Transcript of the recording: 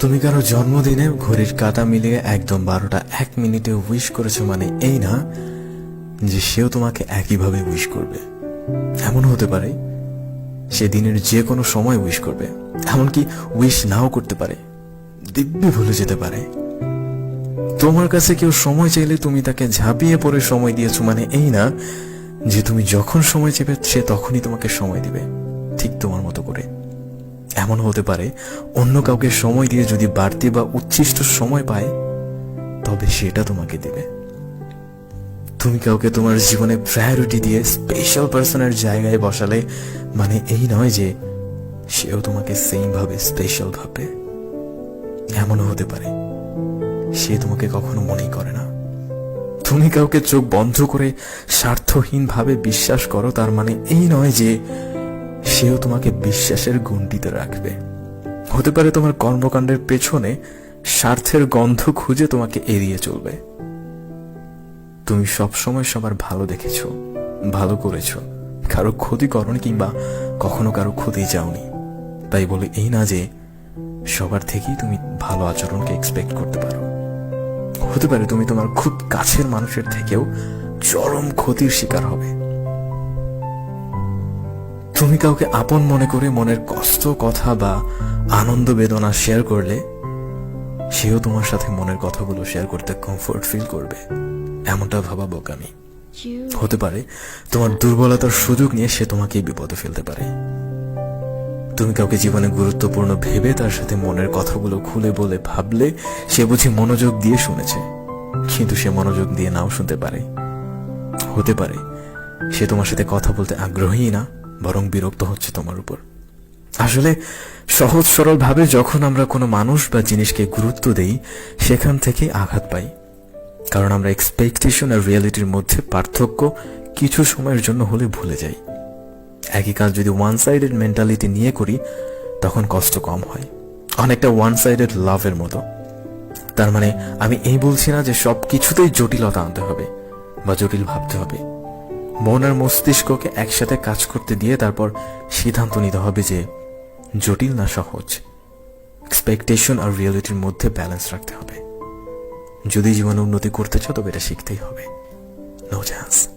তুমি কারও জন্মদিনে ঘড়ির কাটা মিলিয়ে একদম বারোটা এক মিনিটে উইশ করেছ মানে এই না যে সেও তোমাকে একইভাবে উইশ করবে। এমন হতে পারে সে দিনের যে কোনো সময় উইশ করবে। এমনকি উইশ নাও করতে পারে। দিব্যি ভুলে যেতে পারে। তোমার কাছে কেউ সময় চাইলে তুমি তাকে ঝাঁপিয়ে পড়ে সময় দিয়েছ মানে এই না যে তুমি যখন সময় চেপে সে তখনই তোমাকে সময় দিবে। ঠিক তোমার মতো এমন হতে পারে, অন্য কাউকে সময় দিয়ে যদি বাড়তি বা উচ্ছিষ্ট সময় পায়, তবে সেটা তোমাকে দিবে। তুমি কাউকে তোমার জীবনে প্রায়োরিটি দিয়ে স্পেশাল পার্সনের জায়গায় বসালে মানে এই নয় যে, সেও তোমাকে সেম ভাবে স্পেশাল ভাবে এমনও হতে পারে, সে তোমাকে কখনো মনেই করে না। তুমি কাউকে চোখ বন্ধ করে স্বার্থহীন ভাবে বিশ্বাস করো, তার মানে এই নয় যে সেও তোমাকে বিশ্বাসের গুণটিতে রাখবে। হতে পারে তোমার কর্মকাণ্ডের পেছনে স্বার্থের গন্ধ খুঁজে তোমাকে এড়িয়ে চলবে। তুমি সবসময় সবার ভালো দেখেছ, ভালো করেছ। কারও ক্ষতি করনি কিংবা কখনো কারও ক্ষতি যাওনি তাই বলে এই না যে সবার থেকেই তুমি ভালো আচরণকে এক্সপেক্ট করতে পারো। হতে পারে তুমি তোমার খুব কাছের মানুষের থেকেও চরম ক্ষতির শিকার হবে। তুমি কাউকে আপন মনে করে মনের কষ্ট, কথা বা আনন্দ, বেদনা শেয়ার করলে, সেও তোমার সাথে মনের কথাগুলো শেয়ার করতে কমফোর্ট ফিল করবে। এমনটা ভাবা বোকামি। হতে পারে তোমার দুর্বলতার সুযোগ নিয়ে সে তোমাকে বিপদে ফেলতে পারে। তুমি কাউকে জীবনে গুরুত্বপূর্ণ ভেবে তার সাথে মনের কথাগুলো খুলে বলে ভাবলে সে বুঝি মনোযোগ দিয়ে শুনেছে, কিন্তু সে মনোযোগ দিয়ে নাও শুনতে পারে। হতে পারে সে তোমার সাথে কথা বলতে আগ্রহী না। বরং বিরক্ত হচ্ছে তোমার উপর। আসলে সহজ সরল ভাবে যখন আমরা কোনো মানুষ বা জিনিসকে গুরুত্ব দেই, সেখান থেকে আঘাত পাই। কারণ আমরা এক্সপেকটেশন আর রিয়েলিটির মধ্যে পার্থক্য কিছু সময়ের জন্য হলে ভুলে যাই। একই কাজ যদি ওয়ান সাইডেড মেন্টালিটি নিয়ে করি, তখন কষ্ট কম হয়। অনেকটা ওয়ান সাইডেড লাভের মতো। তার মানে আমি এই বলছি না যে সব কিছুতেই জটিলতা আনতে হবে বা জটিল ভাবতে হবে। মন আর মস্তিষ্ককে একসাথে কাজ করতে দিয়ে তারপর সিদ্ধান্ত নিতে হবে যে জটিল না সহজ। এক্সপেকটেশন আর রিয়েলিটির মধ্যে ব্যালেন্স রাখতে হবে। যদি জীবনে উন্নতি করতে চাও, তবে এটা শিখতেই হবে। No chance